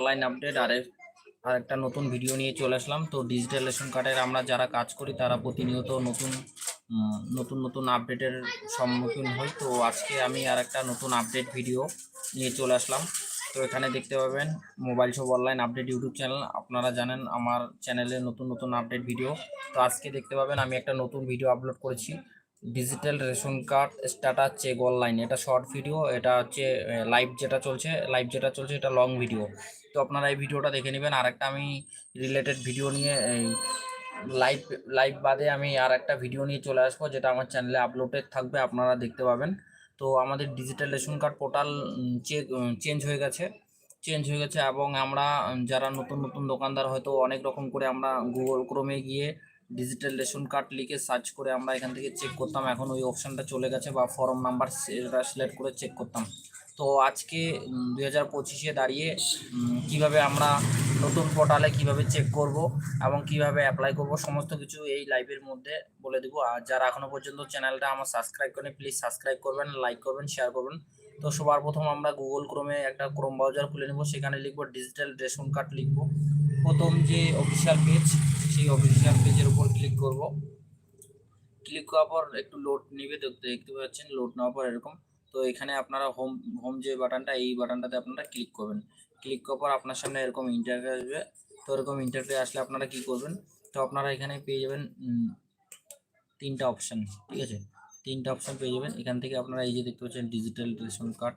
Online update আর আর একটা নতুন video নিয়ে চলে আসলাম। তো ডিজিটাল রেশন কার্ডের আমরা যারা কাজ করি, তারা প্রতিনিয়ত নতুন নতুন নতুন আপডেটের সম্মুখীন হই। তো আজকে আমি আর একটা নতুন আপডেট ভিডিও নিয়ে চলে আসলাম। তো এখানে দেখতে পাবেন mobile shop online update YouTube channel আপনারা জানেন আমার চ্যানেলে নতুন নতুন আপডেট ভিডিও তো আজকে দেখতে পাবেন আমি একটা নতুন ভিডিও আপলোড করেছি। Digital ration card status check online এটা শর্ট ভিডিও এটা হচ্ছে লাইভ যেটা চলছে লাইভ যেটা চলছে, এটা লং ভিডিও তো আপনারা এই ভিডিওটা দেখে নেবেন। আর একটা আমি রিলেটেড ভিডিও নিয়ে লাইভ লাইভ বাদে আমি আর একটা ভিডিও নিয়ে চলে আসব, যেটা আমার চ্যানেলে আপলোডেড থাকবে, আপনারা দেখতে পাবেন। তো আমাদের digital ration card portal check change হয়ে গেছে। চেঞ্জ হয়ে গেছে এবং আমরা যারা নতুন নতুন দোকানদার, হয়তো অনেক রকম করে আমরা গুগল ক্রোমে গিয়ে ডিজিটাল রেশন কার্ড লিখে সার্চ করে আমরা এখান থেকে চেক করতাম। এখন ওই অপশানটা চলে গেছে বা ফর্ম নাম্বার সিলেক্ট করে চেক করতাম। তো আজকে দুই হাজার পঁচিশে দাঁড়িয়ে কীভাবে আমরা নতুন পোর্টালে কীভাবে চেক করব এবং কীভাবে অ্যাপ্লাই করব, সমস্ত কিছু এই লাইভের মধ্যে বলে দেবো। আর যারা এখনও পর্যন্ত চ্যানেলটা আমার সাবস্ক্রাইব করেন প্লিজ সাবস্ক্রাইব করবেন লাইক করবেন শেয়ার করবেন। তো সবার প্রথম আমরা গুগল ক্রোমে একটা ক্রোম ব্রাউজার খুলে নেব। সেখানে লিখব ডিজিটাল রেশন কার্ড লিখব। প্রথম যে অফিসিয়াল পেজ সেই অফিসিয়াল পেজের উপর ক্লিক করব। ক্লিক করার পর একটু লোড নেবে দেখতে দেখতে পাচ্ছেন লোড নেওয়ার পর এরকম। তো এখানে আপনারা হোম হোম যে বাটনটা এই বাটনটাতে আপনারা ক্লিক করবেন। ক্লিক করার পর আপনার সামনে এরকম ইন্টারফেস আসবে। তো এরকম ইন্টারফেস আসলে আপনারা কি করবেন? তো আপনারা এখানে পেয়ে যাবেন তিনটা অপশান ঠিক আছে? তিনটা অপশান পেয়ে যাবেন। এখান থেকে আপনারা এই যে দেখতে পাচ্ছেন ডিজিটাল রেশন কার্ড